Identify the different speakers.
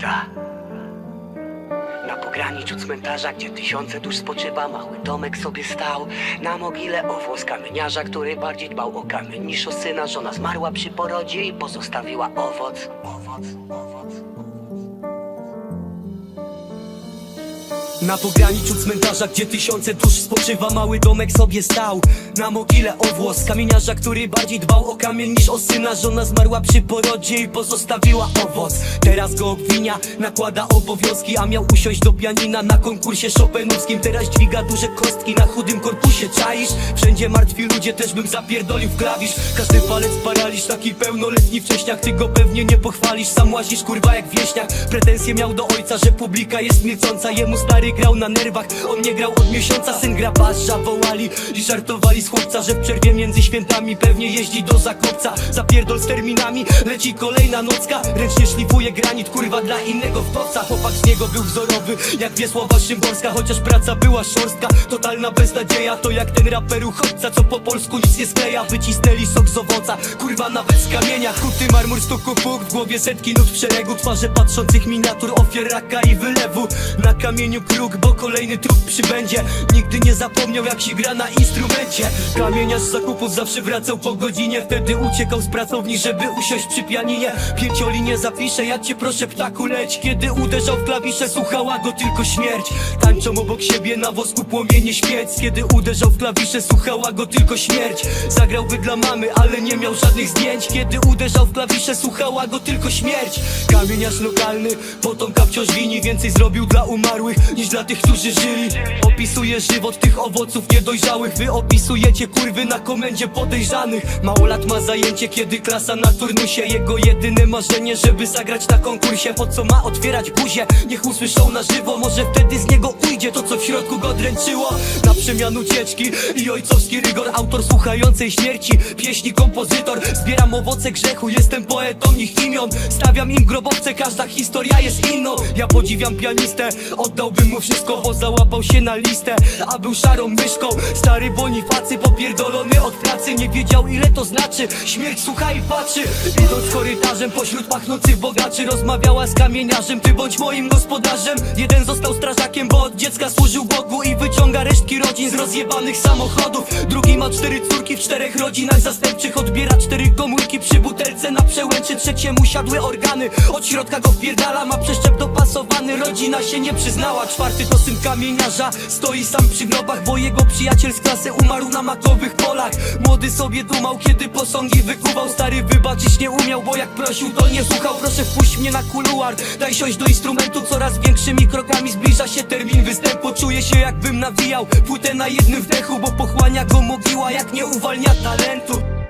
Speaker 1: Ta. Na pograniczu cmentarza, gdzie tysiące dusz spoczywa, mały domek sobie stał. Na mogile owłos kamieniarza, który bardziej dbał o kamień niż o syna. Żona zmarła przy porodzie i pozostawiła owoc, owoc, owoc. Na pograniczu cmentarza, gdzie tysiące dusz spoczywa Mały domek sobie stał. Na mogile owłos Kamieniarza, który bardziej dbał o kamień niż o syna. Żona zmarła przy porodzie i pozostawiła owoc. Teraz go obwinia, nakłada obowiązki A miał usiąść do pianina na konkursie chopinowskim. Teraz dźwiga duże kostki na chudym korpusie Czaisz? Wszędzie martwi ludzie, też bym zapierdolił w klawisz. Każdy palec paraliż, taki pełnoletni wcześniak Ty go pewnie nie pochwalisz, sam łazisz kurwa jak wieśniak. Pretensje miał do ojca, że publika jest milcząca Jemu stary grał na nerwach, on nie grał od miesiąca. Syn gra basza, wołali i żartowali z chłopca Że w przerwie między świętami pewnie jeździ do Zakopca. Zapierdol z terminami, leci kolejna nocka. Ręcznie szlifuje granit, kurwa dla innego wdowca. Chłopak z niego był wzorowy, jak Wiesława Szymborska. Chociaż praca była szorstka, totalna beznadzieja. To jak ten raper uchodźca, co po polsku nic nie skleja. Wycisnęli sok z owoca, kurwa nawet z kamienia. Kuty marmur, stuku puk, w głowie setki nut w szeregu. Twarze patrzących miniatur, ofiar raka i wylewu. Na kamieniu kruk, bo kolejny trup przybędzie. Nigdy nie zapomniał jak się gra na instrumencie. Kamieniarz zakupów zawsze wracał po godzinie. Wtedy uciekał z pracowni, żeby usiąść przy pianinie. Pięciolinie zapiszę, ja cię proszę ptaku leć. Kiedy uderzał w klawisze, słuchała go tylko śmierć. Tańczą obok siebie na wosku płomienie świec Kiedy uderzał w klawisze, słuchała go tylko śmierć. Zagrałby dla mamy, ale nie miał żadnych zdjęć. Kiedy uderzał w klawisze, słuchała go tylko śmierć. Kamieniarz lokalny, potomka wciąż wini. Więcej zrobił dla umarłych, niż dla tych, którzy żyli Opisuje żywot tych owoców niedojrzałych. Wy opisujecie kurwy na komendzie podejrzanych. Mało lat ma zajęcie, kiedy klasa na turnusie Jego jedyne marzenie, żeby zagrać na konkursie. Po co ma otwierać buzię? Niech usłyszą na żywo Może wtedy z niego ujdzie to, co w środku go dręczyło. Na przemian ucieczki i ojcowski rygor. Autor słuchającej śmierci, pieśni, kompozytor. Zbieram owoce grzechu, jestem poetą ich imion. Stawiam im grobowce, każda historia jest inną. Ja podziwiam pianistę, oddałbym mu wszystko Bo załapał się na listę, a był szarą myszką. Stary Bonifacy, popierdolony od pracy Nie wiedział ile to znaczy, śmierć słucha i patrzy. Idąc korytarzem pośród pachnących bogaczy Rozmawiała z kamieniarzem, ty bądź moim gospodarzem. Jeden został strażakiem, bo od dziecka służył Bogu I wyciąga resztki rodzin z rozjebanych samochodów. Drugi ma cztery córki w czterech rodzinach. Zastępczych Odbiera cztery na przełęczy Trzeciemu siadły organy, od środka go wpierdala Ma przeszczep dopasowany, rodzina się nie przyznała. Czwarty to syn kamieniarza, stoi sam przy grobach Bo jego przyjaciel z klasy umarł na makowych polach. Młody sobie dumał, kiedy posągi wykuwał. Stary wybaczyć nie umiał, bo jak prosił to nie słuchał. Proszę wpuść mnie na kuluar, daj siąść do instrumentu Coraz większymi krokami zbliża się termin występu. Czuję się jakbym nawijał płytę na jednym wdechu Bo pochłania go mogiła, jak nie uwalnia talentu